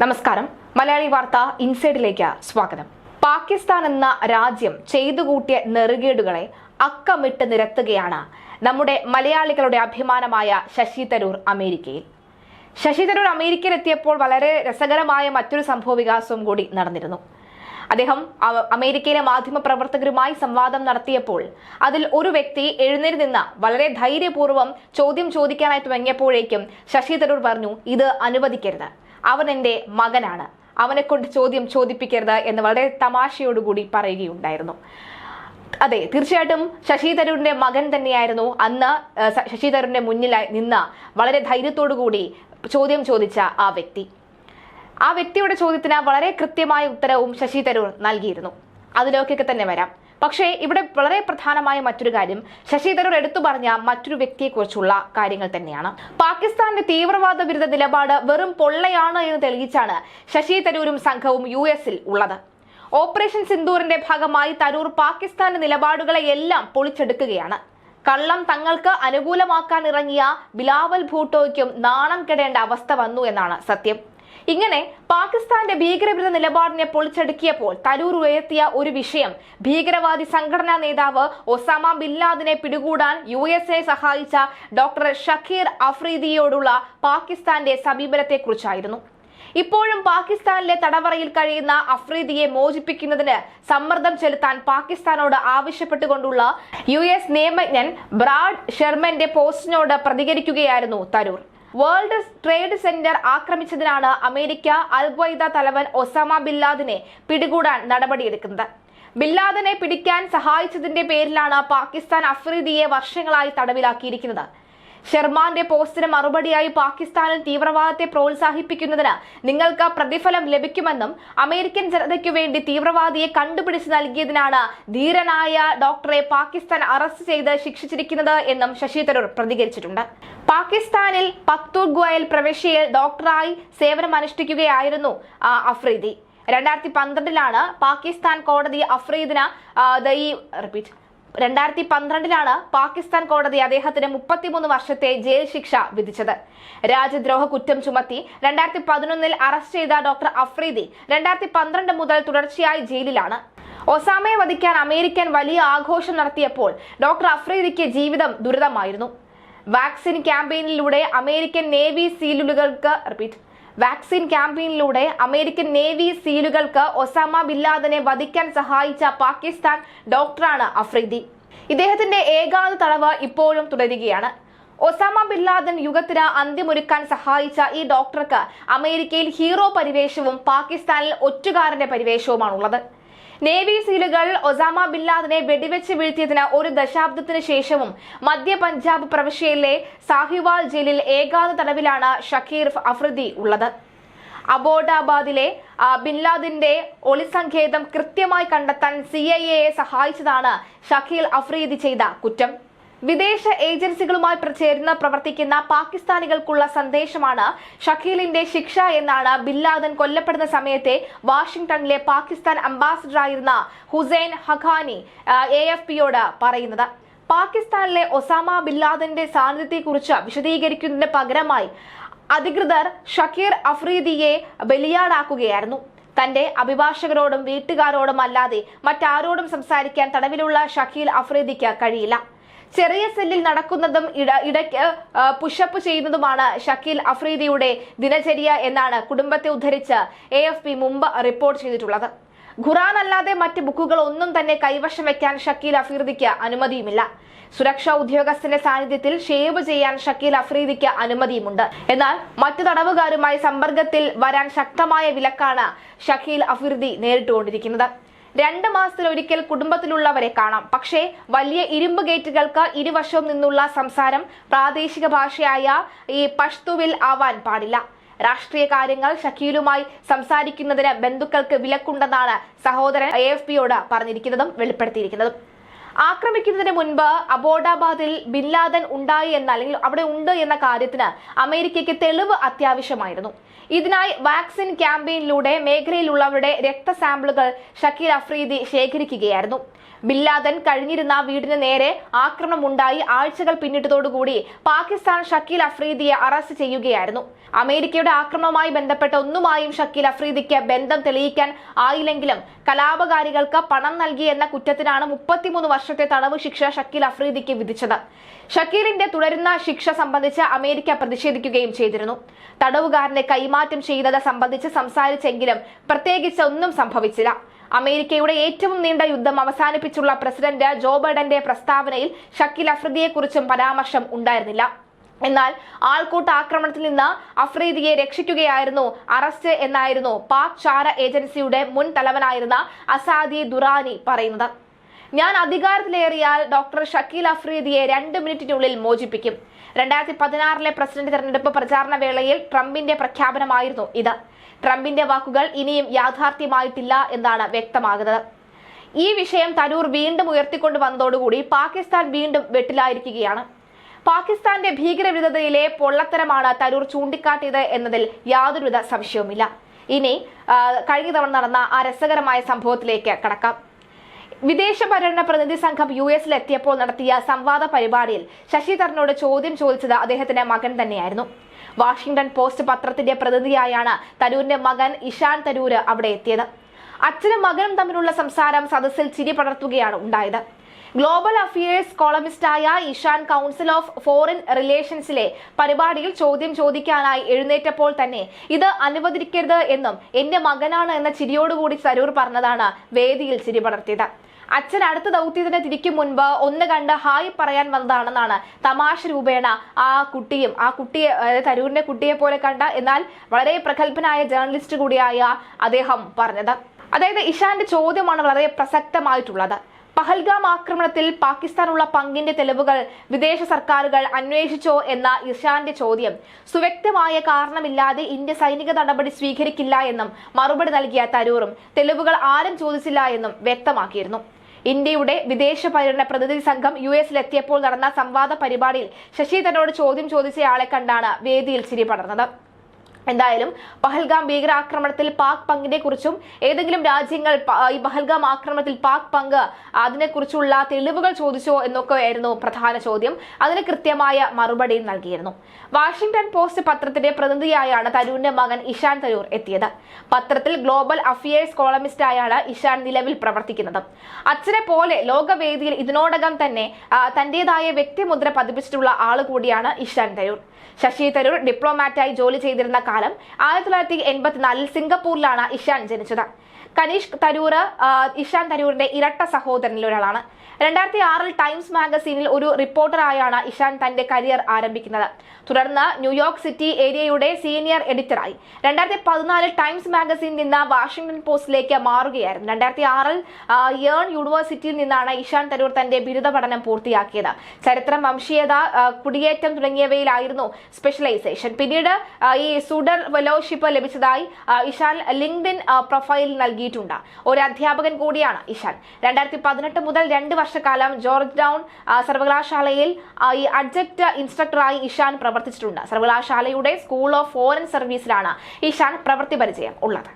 നമസ്കാരം. മലയാളി വാർത്ത ഇൻസൈഡിലേക്ക് സ്വാഗതം. പാകിസ്ഥാൻ എന്ന രാജ്യം ചെയ്തു കൂട്ടിയ നെറുകേടുകളെ അക്കമിട്ട് നിരത്തുകയാണ് നമ്മുടെ മലയാളികളുടെ അഭിമാനമായ ശശി തരൂർ അമേരിക്കയിൽ. ശശി തരൂർ അമേരിക്കയിൽ എത്തിയപ്പോൾ വളരെ രസകരമായ മറ്റൊരു സംഭവ വികാസവും കൂടി നടന്നിരുന്നു. അദ്ദേഹം അമേരിക്കയിലെ മാധ്യമ പ്രവർത്തകരുമായി സംവാദം നടത്തിയപ്പോൾ അതിൽ ഒരു വ്യക്തി എഴുന്നേറ്റ് നിന്ന് വളരെ ധൈര്യപൂർവം ചോദ്യം ചോദിക്കാനായി തുടങ്ങിയപ്പോഴേക്കും ശശി തരൂർ പറഞ്ഞു ഇത് അനുവദിക്കരുത്. അവൻ എന്റെ മകനാണ്. അവനെ കൊണ്ട് ചോദ്യം ചോദിപ്പിക്കരുത് എന്ന് വളരെ തമാശയോടുകൂടി പറയുകയുണ്ടായിരുന്നു. അതെ തീർച്ചയായിട്ടും ശശി തരൂരിന്റെ മകൻ തന്നെയായിരുന്നു. അന്ന് ശശി തരൂരിന്റെ മുന്നിലായി നിന്ന് വളരെ ധൈര്യത്തോടു കൂടി ചോദ്യം ചോദിച്ച ആ വ്യക്തി. ആ വ്യക്തിയുടെ ചോദ്യത്തിന് വളരെ കൃത്യമായ ഉത്തരവും ശശി തരൂർ നൽകിയിരുന്നു. അതിലേക്കൊക്കെ തന്നെ വരാം. പക്ഷേ ഇവിടെ വളരെ പ്രധാനമായ മറ്റൊരു കാര്യം. ശശി തരൂർ എടുത്തു പറഞ്ഞ മറ്റൊരു വ്യക്തിയെക്കുറിച്ചുള്ള കാര്യങ്ങൾ തന്നെയാണ്. പാകിസ്ഥാന്റെ തീവ്രവാദ വിരുദ്ധ നിലപാട് വെറും പൊള്ളയാണ് എന്ന് തെളിയിച്ചാണ് ശശി തരൂരും സംഘവും യു എസിൽ ഉള്ളത്. ഓപ്പറേഷൻ സിന്ദൂറിന്റെ ഭാഗമായി തരൂർ പാകിസ്ഥാന്റെ നിലപാടുകളെ എല്ലാം പൊളിച്ചെടുക്കുകയാണ്. കള്ളം തങ്ങൾക്ക് അനുകൂലമാക്കാൻ ഇറങ്ങിയ ബിലാവൽ ഭൂട്ടോയ്ക്കും നാണം കെടേണ്ട അവസ്ഥ വന്നു എന്നാണ് സത്യം. ഇങ്ങനെ പാകിസ്ഥാന്റെ ഭീകരവിരുദ്ധ നിലപാടിനെ പൊളിച്ചടുക്കിയപ്പോൾ തരൂർ ഉയർത്തിയ ഒരു വിഷയം. ഭീകരവാദി സംഘടനാ നേതാവ് ഒസാമ ബിൻ ലാദിനെ പിടികൂടാൻ യു എസ് എ സഹായിച്ച ഡോക്ടർ ഷക്കീർ അഫ്രീദിയോടുള്ള പാകിസ്ഥാന്റെ സമീപനത്തെക്കുറിച്ചായിരുന്നു. ഇപ്പോഴും പാകിസ്ഥാനിലെ തടവറയിൽ കഴിയുന്ന അഫ്രീദിയെ മോചിപ്പിക്കുന്നതിന് സമ്മർദ്ദം ചെലുത്താൻ പാകിസ്ഥാനോട് ആവശ്യപ്പെട്ടുകൊണ്ടുള്ള യു എസ് നിയമജ്ഞൻ ബ്രാഡ് ഷെർമന്റെ പോസ്റ്റിനോട് പ്രതികരിക്കുകയായിരുന്നു തരൂർ. വേൾഡ് ട്രേഡ് സെന്റർ ആക്രമിച്ചതിനാണ് അമേരിക്ക അൽഖ്വയ്ദ തലവൻ ഒസാമ ബില്ലാദിനെ പിടികൂടാൻ നടപടിയെടുക്കുന്നത്. ബില്ലാദിനെ പിടിക്കാൻ സഹായിച്ചതിന്റെ പേരിലാണ് പാകിസ്ഥാൻ അഫ്രീദിയെ വർഷങ്ങളായി തടവിലാക്കിയിരിക്കുന്നത്. ഷെർമാന്റെ പോസ്റ്റിന് മറുപടിയായി പാകിസ്ഥാനിൽ തീവ്രവാദത്തെ പ്രോത്സാഹിപ്പിക്കുന്നതിന് നിങ്ങൾക്ക് പ്രതിഫലം ലഭിക്കുമെന്നും അമേരിക്കൻ ജനതയ്ക്കു വേണ്ടി തീവ്രവാദിയെ കണ്ടുപിടിച്ച് നൽകിയതിനാണ് ധീരനായ ഡോക്ടറെ പാകിസ്ഥാൻ അറസ്റ്റ് ചെയ്ത് ശിക്ഷിച്ചിരിക്കുന്നത് എന്നും ശശി തരൂർ പ്രതികരിച്ചിട്ടുണ്ട്. പാകിസ്ഥാനിൽ പക്തൂർ ഗോയൽ പ്രവിശ്യയിൽ ഡോക്ടറായി സേവനമനുഷ്ഠിക്കുകയായിരുന്നു അഫ്രീദി. രണ്ടായിരത്തി പന്ത്രണ്ടിലാണ് പാകിസ്ഥാൻ കോടതി അഫ്രീദിന് ഈ റിപ്പീറ്റ് രണ്ടായിരത്തി പന്ത്രണ്ടിലാണ് പാകിസ്ഥാൻ കോടതി അദ്ദേഹത്തിന് മുപ്പത്തിമൂന്ന് വർഷത്തെ ജയിൽ ശിക്ഷ വിധിച്ചത്. രാജ്യദ്രോഹ കുറ്റം ചുമത്തി രണ്ടായിരത്തി പതിനൊന്നിൽ അറസ്റ്റ് ചെയ്ത ഡോക്ടർ അഫ്രീദി രണ്ടായിരത്തി പന്ത്രണ്ട് മുതൽ തുടർച്ചയായി ജയിലിലാണ്. ഒസാമയെ വധിക്കാൻ അമേരിക്കൻ വലിയ ആഘോഷം നടത്തിയപ്പോൾ ഡോക്ടർ അഫ്രീദിക്ക് ജീവിതം ദുരിതമായിരുന്നു. വാക്സിൻ ക്യാമ്പയിനിലൂടെ അമേരിക്കൻ നേവി സീലുകൾക്ക് റിപ്പീറ്റ്. വാക്സിൻ ക്യാമ്പയിനിലൂടെ അമേരിക്കൻ നേവി സീലുകൾക്ക് ഒസാമ ബില്ലാദനെ വധിക്കാൻ സഹായിച്ച പാകിസ്ഥാൻ ഡോക്ടറാണ് അഫ്രീദി. ഇദ്ദേഹത്തിന്റെ ഏകാന്ത തടവ് ഇപ്പോഴും തുടരുകയാണ്. ഒസാമ ബില്ലാദൻ യുഗത്തിന് അന്ത്യമൊരുക്കാൻ സഹായിച്ച ഈ ഡോക്ടർക്ക് അമേരിക്കയിൽ ഹീറോ പരിവേഷവും പാകിസ്ഥാനിൽ ഒറ്റുകാരന്റെ പരിവേഷവുമാണുള്ളത്. നേവി സീലുകൾ ഒസാമ ബില്ലാദിനെ വെടിവെച്ച് വീഴ്ത്തിയതിന് ഒരു ദശാബ്ദത്തിന് ശേഷവും മധ്യ പഞ്ചാബ് പ്രവിശ്യയിലെ സാഹിവാൽ ജയിലിൽ ഏകാന്ത തടവിലാണ് ഷക്കീർ അഫ്രിദി ഉള്ളത്. അബോഡാബാദിലെ ബിൻലാദിന്റെ ഒളിസങ്കേതം കൃത്യമായി കണ്ടെത്താൻ സി ഐ എയെ സഹായിച്ചതാണ് ഷക്കീൽ അഫ്രീദി ചെയ്ത കുറ്റം. വിദേശ ഏജൻസികളുമായി പ്രചേരുന്ന പ്രവർത്തിക്കുന്ന പാകിസ്ഥാനികൾക്കുള്ള സന്ദേശമാണ് ഷക്കീലിന്റെ ശിക്ഷ എന്നാണ് ബില്ലാദൻ കൊല്ലപ്പെടുന്ന സമയത്തെ വാഷിംഗ്ടണിലെ പാകിസ്ഥാൻ അംബാസിഡറായിരുന്ന ഹുസൈൻ ഹഖാനി എ എഫ് പിയോട് പറയുന്നത്. പാകിസ്ഥാനിലെ ഒസാമ ബില്ലാദന്റെ സാന്നിധ്യത്തെക്കുറിച്ച് വിശദീകരിക്കുന്നതിന് പകരമായി അധികൃതർ ഷക്കീർ അഫ്രീദിയെ ബലിയാടാക്കുകയായിരുന്നു. തന്റെ അഭിഭാഷകരോടും വീട്ടുകാരോടും അല്ലാതെ മറ്റാരോടും സംസാരിക്കാൻ തടവിലുള്ള ഷക്കീൽ അഫ്രീദിക്ക് കഴിയില്ല. ചെറിയ സെല്ലിൽ നടക്കുന്നതും ഇട ഇടയ്ക്ക് പുഷപ്പ് ചെയ്യുന്നതുമാണ് ഷക്കീൽ അഫ്രീദിയുടെ ദിനചര്യ എന്നാണ് കുടുംബത്തെ ഉദ്ധരിച്ച് എ എഫ് പി മുമ്പ് റിപ്പോർട്ട് ചെയ്തിട്ടുള്ളത്. ഖുറാൻ അല്ലാതെ മറ്റ് ബുക്കുകൾ ഒന്നും തന്നെ കൈവശം വെക്കാൻ ഷക്കീൽ അഫ്രീദിക്ക് അനുമതിയുമില്ല. സുരക്ഷാ ഉദ്യോഗസ്ഥന്റെ സാന്നിധ്യത്തിൽ ഷേവ് ചെയ്യാൻ ഷക്കീൽ അഫ്രീദിക്ക് അനുമതിയുമുണ്ട്. എന്നാൽ മറ്റു തടവുകാരുമായി സമ്പർക്കത്തിൽ വരാൻ ശക്തമായ വിലക്കാണ് ഷക്കീൽ അഫ്രീദി നേരിട്ടുകൊണ്ടിരിക്കുന്നത്. രണ്ട് മാസത്തിലൊരിക്കൽ കുടുംബത്തിലുള്ളവരെ കാണാം. പക്ഷേ വലിയ ഇരുമ്പ് ഗേറ്റുകൾക്ക് ഇരുവശവും നിന്നുള്ള സംസാരം പ്രാദേശിക ഭാഷയായ ഈ പഷ്തുവിൽ ആവാൻ പാടില്ല. രാഷ്ട്രീയ കാര്യങ്ങൾ ഷക്കീലുമായി സംസാരിക്കുന്നതിന് ബന്ധുക്കൾക്ക് വിലക്കുണ്ടെന്നാണ് സഹോദരൻ എ എഫ് പിയോട് പറഞ്ഞിരിക്കുന്നതും വെളിപ്പെടുത്തിയിരിക്കുന്നതും. ആക്രമിക്കുന്നതിന് മുൻപ് അബോഡാബാദിൽ ബില്ലാദൻ ഉണ്ടായി എന്ന അല്ലെങ്കിൽ അവിടെ ഉണ്ട് എന്ന കാര്യത്തിന് അമേരിക്കയ്ക്ക് തെളിവ് അത്യാവശ്യമായിരുന്നു. ഇതിനായി വാക്സിൻ ക്യാമ്പയിനിലൂടെ മേഖലയിലുള്ളവരുടെ രക്തസാമ്പിളുകൾ ഷക്കീൽ അഫ്രീദി ശേഖരിക്കുകയായിരുന്നു. ബില്ലാദൻ കഴിഞ്ഞിരുന്ന വീടിന് നേരെ ആക്രമണമുണ്ടായി ആഴ്ചകൾ പിന്നിട്ടതോടുകൂടി പാകിസ്ഥാൻ ഷക്കീൽ അഫ്രീദിയെ അറസ്റ്റ് ചെയ്യുകയായിരുന്നു. അമേരിക്കയുടെ ആക്രമണവുമായി ബന്ധപ്പെട്ട ഒന്നുമായും ഷക്കീൽ അഫ്രീദിക്ക് ബന്ധം തെളിയിക്കാൻ ആയില്ലെങ്കിലും കലാപകാരികൾക്ക് പണം നൽകി എന്ന കുറ്റത്തിനാണ് മുപ്പത്തിമൂന്ന് വർഷത്തെ തടവ് ശിക്ഷ ഷക്കീൽ അഫ്രീദിക്ക് വിധിച്ചത്. ഷക്കീലിന്റെ തുടരുന്ന ശിക്ഷ സംബന്ധിച്ച് അമേരിക്ക പ്രതിഷേധിക്കുകയും ചെയ്തിരുന്നു. തടവുകാരനെ കൈമാറ്റം ചെയ്തത് സംബന്ധിച്ച് സംസാരിച്ചെങ്കിലും പ്രത്യേകിച്ച് ഒന്നും സംഭവിച്ചില്ല. അമേരിക്കയുടെ ഏറ്റവും നീണ്ട യുദ്ധം അവസാനിപ്പിച്ചുള്ള പ്രസിഡന്റ് ജോ ബൈഡന്റെ പ്രസ്താവനയിൽ ഷക്കീൽ അഫ്രീദിയെക്കുറിച്ചും പരാമർശം ഉണ്ടായിരുന്നില്ല. എന്നാൽ ആൾക്കൂട്ട ആക്രമണത്തിൽ നിന്ന് അഫ്രീദിയെ രക്ഷിക്കുകയായിരുന്നു അറസ്റ്റ് എന്നായിരുന്നു പാക് ചാര ഏജൻസിയുടെ മുൻ തലവനായിരുന്ന അസാദി ദുറാനി പറയുന്നത്. ഞാൻ അധികാരത്തിലേറിയാൽ ഡോക്ടർ ഷക്കീൽ അഫ്രീദിയെ രണ്ട് മിനിറ്റിനുള്ളിൽ മോചിപ്പിക്കും. രണ്ടായിരത്തി പതിനാറിലെ പ്രസിഡന്റ് തെരഞ്ഞെടുപ്പ് പ്രചാരണ വേളയിൽ ട്രംപിന്റെ പ്രഖ്യാപനമായിരുന്നു ഇത്. ട്രംപിന്റെ വാക്കുകൾ ഇനിയും യാഥാർത്ഥ്യമായിട്ടില്ല എന്നാണ് വ്യക്തമാകുന്നത്. ഈ വിഷയം തരൂർ വീണ്ടും ഉയർത്തിക്കൊണ്ടു വന്നതോടുകൂടി പാകിസ്ഥാൻ വീണ്ടും വെട്ടിലായിരിക്കുകയാണ്. പാകിസ്ഥാന്റെ ഭീകരവിരുദ്ധതയിലെ പൊള്ളത്തരമാണ് തരൂർ ചൂണ്ടിക്കാട്ടിയത് എന്നതിൽ യാതൊരുവിധ സംശയവുമില്ല. ഇനി കഴിഞ്ഞ തവണ നടന്ന ആ രസകരമായ സംഭവത്തിലേക്ക് കടക്കാം. വിദേശ പര്യടന പ്രതിനിധി സംഘം യു എസിൽ എത്തിയപ്പോൾ നടത്തിയ സംവാദ പരിപാടിയിൽ ശശി തരൂരിനോട് ചോദ്യം ചോദിച്ചത് അദ്ദേഹത്തിന്റെ മകൻ തന്നെയായിരുന്നു. വാഷിംഗ്ടൺ പോസ്റ്റ് പത്രത്തിന്റെ പ്രതിനിധിയായാണ് തരൂരിന്റെ മകൻ ഇഷാൻ തരൂര് അവിടെ എത്തിയത്. അച്ഛനും മകനും തമ്മിലുള്ള സംസാരം സദസ്സിൽ ചിരി പടർത്തുകയാണ് ഉണ്ടായത്. ഗ്ലോബൽ അഫയേഴ്സ് കോളമിസ്റ്റായ ഇഷാൻ കൗൺസിൽ ഓഫ് ഫോറിൻ റിലേഷൻസിലെ പരിപാടിയിൽ ചോദ്യം ചോദിക്കാനായി എഴുന്നേറ്റപ്പോൾ തന്നെ ഇത് അനുവദിക്കരുത് എന്നും എന്റെ മകനാണ് എന്ന ചിരിയോടുകൂടി സരൂർ പറഞ്ഞതാണ് വേദിയിൽ ചിരി പടർത്തിയത്. അച്ഛൻ അടുത്ത ദൗത്യത്തിന് തിരിക്കും മുൻപ് ഒന്ന് കണ്ട് ഹായ് പറയാൻ വന്നതാണെന്നാണ് തമാശ രൂപേണ ആ കുട്ടിയും ആ കുട്ടിയെ തരൂരിന്റെ കുട്ടിയെ പോലെ കണ്ട എന്നാൽ വളരെ പ്രഗത്ഭനായ ജേർണലിസ്റ്റ് കൂടിയായ അദ്ദേഹം പറഞ്ഞത്. അതായത് ഇഷാന്റെ ചോദ്യമാണ് വളരെ പ്രസക്തമായിട്ടുള്ളത്. പഹൽഗാം ആക്രമണത്തിൽ പാകിസ്ഥാനുള്ള പങ്കിന്റെ തെളിവുകൾ വിദേശ സർക്കാരുകൾ അന്വേഷിച്ചോ എന്ന ഇഷാന്റെ ചോദ്യം. സുവ്യക്തമായ കാരണമില്ലാതെ ഇന്ത്യ സൈനിക നടപടി സ്വീകരിക്കില്ല എന്നും മറുപടി നൽകിയ തരൂറും തെളിവുകൾ ആരും ചോദിച്ചില്ല എന്നും വ്യക്തമാക്കിയിരുന്നു. ഇന്ത്യയുടെ വിദേശ പര്യടന പ്രതിനിധി സംഘം യു എസിലെത്തിയപ്പോൾ നടന്ന സംവാദ പരിപാടിയിൽ ശശി തന്നോട് ചോദ്യം ചോദിച്ചയാളെ കണ്ടാണ് വേദിയിൽ ചിരി പടർന്നത്. എന്തായാലും പഹൽഗാം ഭീകരാക്രമണത്തിൽ പാക് പങ്കിനെ കുറിച്ചും ഏതെങ്കിലും രാജ്യങ്ങൾ ഈ പഹൽഗാം ആക്രമണത്തിൽ പാക് പങ്ക് അതിനെക്കുറിച്ചുള്ള തെളിവുകൾ ചോദിച്ചോ എന്നൊക്കെ ആയിരുന്നു പ്രധാന ചോദ്യം. അതിന് കൃത്യമായ മറുപടി നൽകിയിരുന്നു. വാഷിംഗ്ടൺ പോസ്റ്റ് പത്രത്തിന്റെ പ്രതിനിധിയായാണ് തരൂരിന്റെ മകൻ ഇഷാൻ തരൂർ എത്തിയത്. പത്രത്തിൽ ഗ്ലോബൽ അഫയേഴ്സ് കോളമിസ്റ്റായാണ് ഇഷാൻ നിലവിൽ പ്രവർത്തിക്കുന്നത്. അച്ഛനെ പോലെ ലോകവേദിയിൽ ഇതിനോടകം തന്നെ തന്റേതായ വ്യക്തിമുദ്ര പതിപ്പിച്ചിട്ടുള്ള ആൾ കൂടിയാണ് ഇഷാൻ തരൂർ. ശശി തരൂർ ഡിപ്ലോമാറ്റായി ജോലി ചെയ്തിരുന്ന കാലം ആയിരത്തി തൊള്ളായിരത്തി എൺപത്തിനാലിൽ സിംഗപ്പൂരിലാണ് ഇഷാൻ ജനിച്ചത്. കനീഷ് തരൂർ ഇഷാൻ തരൂരിന്റെ ഇരട്ട സഹോദരനിൽ ഒരാളാണ്. രണ്ടായിരത്തി ആറിൽ ടൈംസ് മാഗസീനിൽ ഒരു റിപ്പോർട്ടറായാണ് ഇഷാൻ തന്റെ കരിയർ ആരംഭിക്കുന്നത്. തുടർന്ന് ന്യൂയോർക്ക് സിറ്റി ഏരിയയുടെ സീനിയർ എഡിറ്ററായി. രണ്ടായിരത്തി പതിനാലിൽ ടൈംസ് മാഗസീനിൽ നിന്ന് വാഷിംഗ്ടൺ പോസ്റ്റിലേക്ക് മാറുകയായിരുന്നു. രണ്ടായിരത്തി ആറിൽ യേൺ യൂണിവേഴ്സിറ്റിയിൽ നിന്നാണ് ഇഷാൻ തരൂർ തന്റെ ബിരുദ പഠനം പൂർത്തിയാക്കിയത്. ചരിത്രം വംശീയത കുടിയേറ്റം തുടങ്ങിയവയിലായിരുന്നു സ്പെഷ്യലൈസേഷൻ. പിന്നീട് ഈ സുഡർ ഫെലോഷിപ്പ് ലഭിച്ചതായി ഇഷാൻ ലിങ്ക്ഡിൻ പ്രൊഫൈൽ നൽകിയിട്ടുണ്ട്. ഒരു അധ്യാപകൻ കൂടിയാണ് ഇഷാൻ. രണ്ടായിരത്തി പതിനെട്ട് മുതൽ രണ്ട് വർഷക്കാലം ജോർജ് ടൗൺ സർവകലാശാലയിൽ ഈ അഡ്ജക്ട് ഇൻസ്ട്രക്ടറായി ഇഷാൻ പ്രവർത്തിച്ചിട്ടുണ്ട്. സർവകലാശാലയുടെ സ്കൂൾ ഓഫ് ഫോറിൻ സർവീസിലാണ് ഇഷാൻ പ്രവൃത്തി പരിചയം ഉള്ളത്.